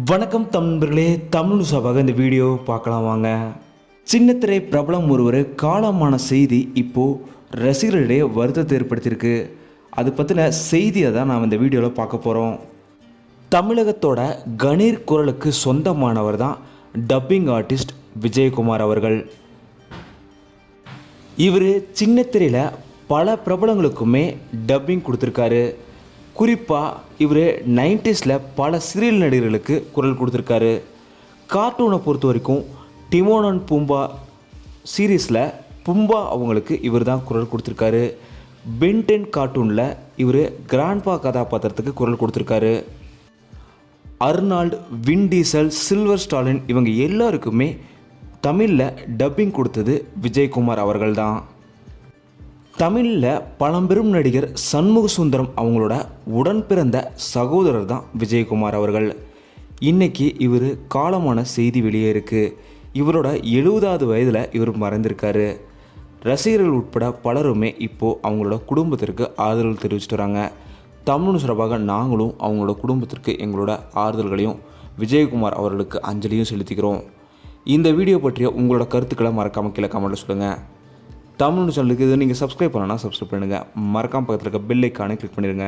வணக்கம் தம்பர்களே தமிழ் சபாக இந்த வீடியோ பார்க்கலாம் வாங்க. சின்னத்திரை பிரபலம் ஒருவர் காலமான செய்தி இப்போது ரசிகர்களிடையே வருத்தத்தை ஏற்படுத்தியிருக்கு. அது பற்றின செய்தியை தான் நாம் இந்த வீடியோவில் பார்க்க போகிறோம் தமிழகத்தோட கணீர் குரலுக்கு சொந்தமானவர் தான் டப்பிங் ஆர்டிஸ்ட் விஜயகுமார் அவர்கள். இவர் சின்னத்திரையில் பல பிரபலங்களுக்குமே டப்பிங் கொடுத்துருக்காரு. குறிப்பாக இவர் நைன்டிஸில் பல சீரியல் நடிகர்களுக்கு குரல் கொடுத்துருக்காரு. கார்ட்டூனை பொறுத்த வரைக்கும் டிமோன் அண்ட் பூம்பா சீரீஸில் பும்பா அவங்களுக்கு இவர் தான் குரல் கொடுத்துருக்காரு. பென்டென் கார்ட்டூனில் இவர் கிராண்ட்பா கதாபாத்திரத்துக்கு குரல் கொடுத்துருக்காரு. அர்னால்டு வின் டீசல் சில்வர் ஸ்டாலின் இவங்க எல்லாருக்குமே தமிழில் டப்பிங் கொடுத்தது விஜயகுமார் அவர்கள் தான் தமிழில் பழம்பெரும் நடிகர் சண்முக சுந்தரம் அவங்களோட உடன் பிறந்த சகோதரர் தான் விஜயகுமார் அவர்கள். இன்றைக்கி இவர் காலமான செய்தி வெளியே இருக்குது இவரோட எழுபதாவது வயதில் இவர் மறைந்திருக்காரு. ரசிகர்கள் உட்பட பலருமே இப்போது அவங்களோட குடும்பத்திற்கு ஆதரவு தெரிவிச்சிட்டு வராங்க. தமிழ் சிறப்பாக நாங்களும் அவங்களோட குடும்பத்திற்கு எங்களோட ஆறுதல்களையும் விஜயகுமார் அவர்களுக்கு அஞ்சலியும் செலுத்திக்கிறோம். இந்த வீடியோ பற்றிய உங்களோட கருத்துக்களை மறக்காமல் கீழே கமெண்ட்டில் சொல்லுங்கள் தமிழ் சேனலுக்கு இது நீங்கள் சப்ஸ்கிரைப் பண்ணலன்னா சப்ஸ்கிரைப் பண்ணுங்கள் மறக்காம பக்கத்தில் இருக்க பெல் ஐக்கானே கிளிக் பண்ணிடுங்க.